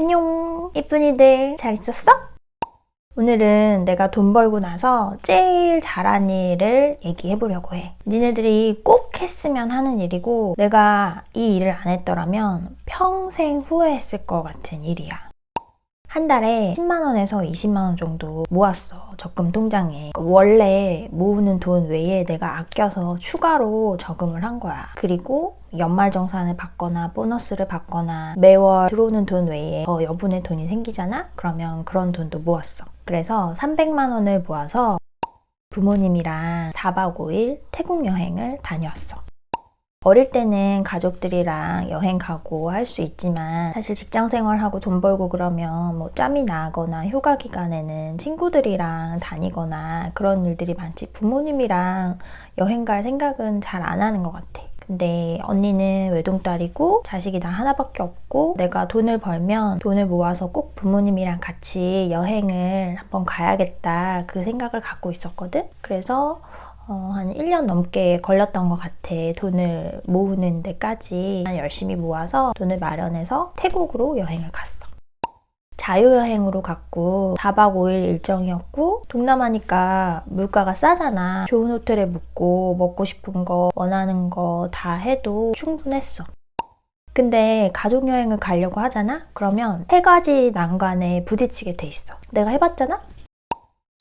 안녕 이쁜이들 잘 있었어? 오늘은 내가 돈 벌고 나서 제일 잘한 일을 얘기해 보려고 해. 니네들이 꼭 했으면 하는 일이고 내가 이 일을 안 했더라면 평생 후회했을 것 같은 일이야. 한 달에 10만원에서 20만원 정도 모았어. 적금 통장에. 원래 모으는 돈 외에 내가 아껴서 추가로 저금을 한 거야. 그리고 연말정산을 받거나 보너스를 받거나 매월 들어오는 돈 외에 더 여분의 돈이 생기잖아? 그러면 그런 돈도 모았어. 그래서 300만원을 모아서 부모님이랑 4박 5일 태국 여행을 다녀왔어. 어릴 때는 가족들이랑 여행 가고 할 수 있지만 사실 직장 생활하고 돈 벌고 그러면 뭐 짬이 나거나 휴가 기간에는 친구들이랑 다니거나 그런 일들이 많지 부모님이랑 여행 갈 생각은 잘 안 하는 것 같아. 근데 언니는 외동딸이고 자식이 나 하나밖에 없고 내가 돈을 벌면 돈을 모아서 꼭 부모님이랑 같이 여행을 한번 가야겠다 그 생각을 갖고 있었거든. 그래서 어, 한 1년 넘게 걸렸던 것 같아. 돈을 모으는 데까지 열심히 모아서 돈을 마련해서 태국으로 여행을 갔어. 자유여행으로 갔고 4박 5일 일정이었고 동남아니까 물가가 싸잖아. 좋은 호텔에 묵고 먹고 싶은 거 원하는 거 다 해도 충분했어. 근데 가족여행을 가려고 하잖아? 그러면 세 가지 난관에 부딪히게 돼 있어. 내가 해봤잖아?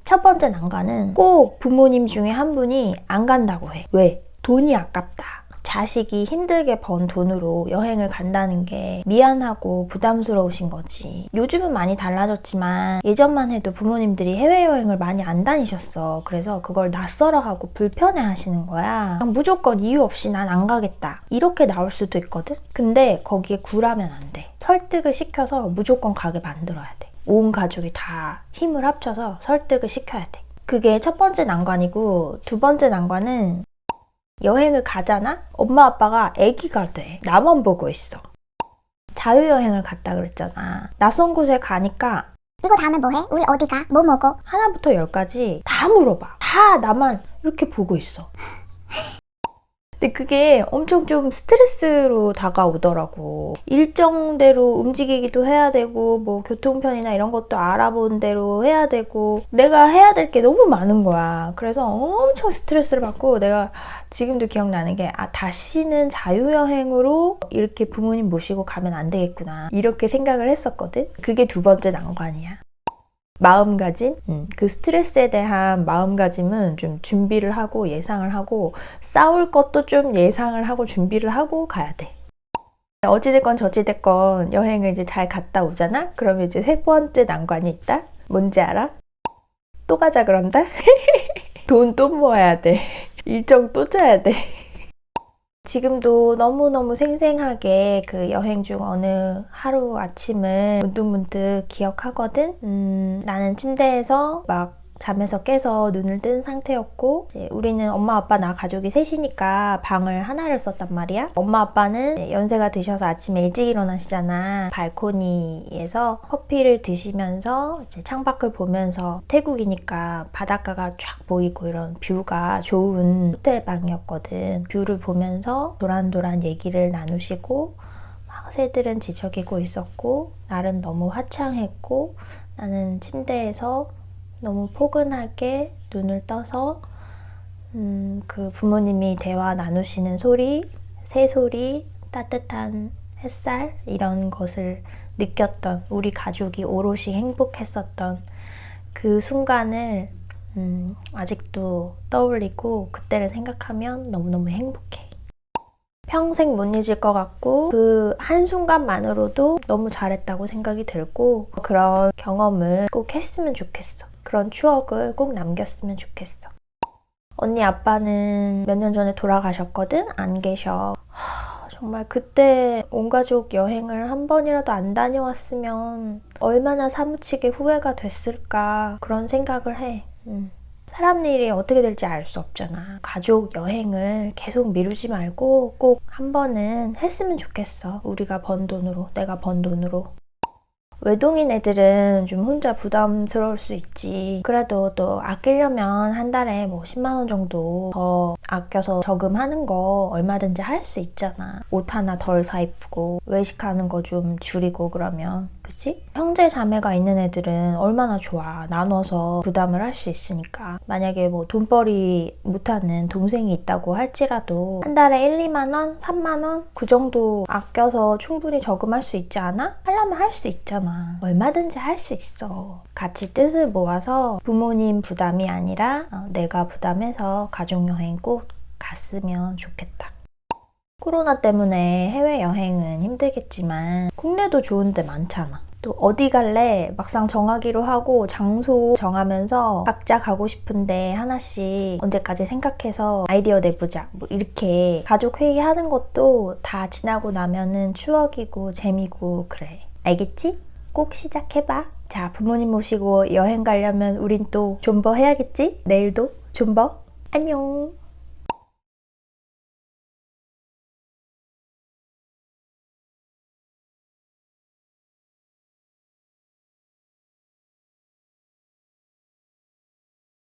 첫 번째 난관은 꼭 부모님 중에 한 분이 안 간다고 해. 왜? 돈이 아깝다. 자식이 힘들게 번 돈으로 여행을 간다는 게 미안하고 부담스러우신 거지. 요즘은 많이 달라졌지만 예전만 해도 부모님들이 해외여행을 많이 안 다니셨어. 그래서 그걸 낯설어 하고 불편해 하시는 거야. 무조건 이유 없이 난 안 가겠다. 이렇게 나올 수도 있거든? 근데 거기에 굴하면 안 돼. 설득을 시켜서 무조건 가게 만들어야 돼. 온 가족이 다 힘을 합쳐서 설득을 시켜야 돼. 그게 첫 번째 난관이고 두 번째 난관은 여행을 가잖아? 엄마 아빠가 아기가 돼. 나만 보고 있어. 자유여행을 갔다 그랬잖아. 낯선 곳에 가니까 이거 다음에 뭐 해? 우리 어디 가? 뭐 먹어? 하나부터 열까지 다 물어봐. 다 나만 이렇게 보고 있어. 근데 그게 엄청 좀 스트레스로 다가오더라고. 일정대로 움직이기도 해야 되고, 뭐, 교통편이나 이런 것도 알아본 대로 해야 되고, 내가 해야 될 게 너무 많은 거야. 그래서 엄청 스트레스를 받고, 내가 지금도 기억나는 게, 아, 다시는 자유여행으로 이렇게 부모님 모시고 가면 안 되겠구나. 이렇게 생각을 했었거든? 그게 두 번째 난관이야. 마음가짐? 음, 그 스트레스에 대한 마음가짐은 좀 준비를 하고 예상을 하고 싸울 것도 좀 예상을 하고 준비를 하고 가야 돼. 어찌됐건 저찌됐건 여행을 이제 잘 갔다 오잖아? 그러면 이제 세 번째 난관이 있다? 뭔지 알아? 또 가자 그런다? 돈 또 모아야 돼. 일정 또 짜야 돼. 지금도 너무너무 생생하게 그 여행 중 어느 하루 아침을 문득문득 기억하거든? 음, 나는 침대에서 막 잠에서 깨서 눈을 뜬 상태였고 우리는 엄마 아빠 나 가족이 셋이니까 방을 하나를 썼단 말이야. 엄마 아빠는 연세가 드셔서 아침에 일찍 일어나시잖아. 발코니에서 커피를 드시면서 이제 창밖을 보면서 태국이니까 바닷가가 쫙 보이고 이런 뷰가 좋은 호텔 방이었거든. 뷰를 보면서 도란도란 얘기를 나누시고 막 새들은 지저귀고 있었고 날은 너무 화창했고 나는 침대에서 너무 포근하게 눈을 떠서 음, 그 부모님이 대화 나누시는 소리, 새소리, 따뜻한 햇살 이런 것을 느꼈던 우리 가족이 오롯이 행복했었던 그 순간을 음, 아직도 떠올리고 그때를 생각하면 너무너무 행복해. 평생 못 잊을 것 같고 그 한순간만으로도 너무 잘했다고 생각이 들고 그런 경험을 꼭 했으면 좋겠어. 그런 추억을 꼭 남겼으면 좋겠어. 언니 아빠는 몇 년 전에 돌아가셨거든? 안 계셔. 하, 정말 그때 온 가족 여행을 한 번이라도 안 다녀왔으면 얼마나 사무치게 후회가 됐을까 그런 생각을 해. 음. 사람 일이 어떻게 될지 알 수 없잖아. 가족 여행을 계속 미루지 말고 꼭 한 번은 했으면 좋겠어. 우리가 번 돈으로, 내가 번 돈으로. 외동인 애들은 좀 혼자 부담스러울 수 있지. 그래도 또 아끼려면 한 달에 뭐 10만원 정도 더 아껴서 저금하는 거 얼마든지 할 수 있잖아. 옷 하나 덜 사입고 외식하는 거 좀 줄이고 그러면. 그치? 형제 자매가 있는 애들은 얼마나 좋아. 나눠서 부담을 할 수 있으니까. 만약에 뭐 돈벌이 못하는 동생이 있다고 할지라도 한 달에 1, 2만 원, 3만 원? 그 정도 아껴서 충분히 저금할 수 있지 않아? 하려면 할 수 있잖아. 얼마든지 할 수 있어. 같이 뜻을 모아서 부모님 부담이 아니라 어, 내가 부담해서 가족여행 꼭 갔으면 좋겠다. 코로나 때문에 해외여행은 힘들겠지만 국내도 좋은 데 많잖아. 또 어디 갈래 막상 정하기로 하고 장소 정하면서 각자 가고 싶은데 하나씩 언제까지 생각해서 아이디어 내보자 뭐 이렇게 가족 회의하는 것도 다 지나고 나면은 추억이고 재미고 그래 알겠지? 꼭 시작해봐 자 부모님 모시고 여행 가려면 우린 또 존버 해야겠지? 내일도 존버 안녕